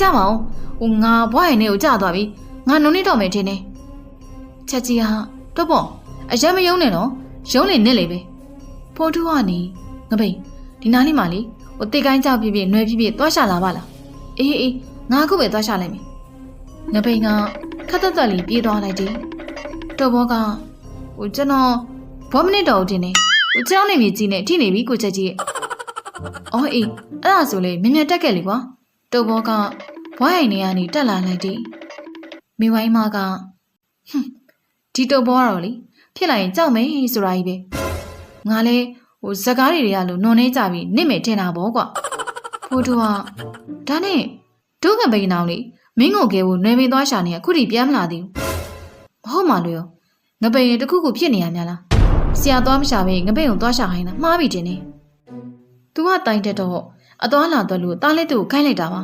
ကြပါဦးဟိုငါဘွားရင်နဲ့ကိုကြာသွားပြီငါနုံနေတော့မယ်ထင်တယ်ချက်ကြီးဟာတော့ပေါ့အရက်မယုံနဲ့နော်ရုံးလေနဲ့လေပဲဖိုးထူးကနေငပိန်ဒီနားလေးမှလေဟိုတိတ်ကိုင်းကြောက်ပြပြနွယ်ပြပြသွားရှာလာပါလားအေးအေးငါအခုပဲသွားရှာလိုက်မယ်ငပိန်ကခက်သက်သက်လေးပြေးသွားလိုက်တယ်တော့ဘောကဟိုကျွန်တော်ဘောမနစ်တော်ဦးတင်နေဟိုကျောင်းနေမြေကြီးနဲ့ထိနေပြီကိုချက်ကြီးရဲ့အော်အေးအဲ့ဒါဆိုလေမြင်မြင်တက်ခဲ့လေကွာ တော့ဘောကဘွားရင်နေကနေတက်လာလိုက်တယ်မိဝိုင်းမကဟွန်းဒီတော့ဘောကတော့လေဖြစ်လိုက်ရင်ကြောက်မယ်ဆိုတာကြီးပဲငါလဲဟိုဇကားတွေတွေကလို့နွန်နေကြပြီနင့်မယ်ထင်တာပေါ့ကွာဖိုးတူကဒါနဲ့ဒုက္ခပိန်အောင်လေမင်းကိုကဲကိုနွယ်မင်းသွားရှာနေအခုထိပြန်မလာသေးဘူးမဟုတ်မှလို့ရောငပိန်ရတခုခုဖြစ်နေရများလားဆရာသွားမရှာဘဲငပိန်ကိုသွားရှာခိုင်းတာမှားပြီတင်နေ तू ကတိုင်တက်တော့ အသွားလာတော့လို့တားလက်သူကိုခိုင်းလိုက်တာပါ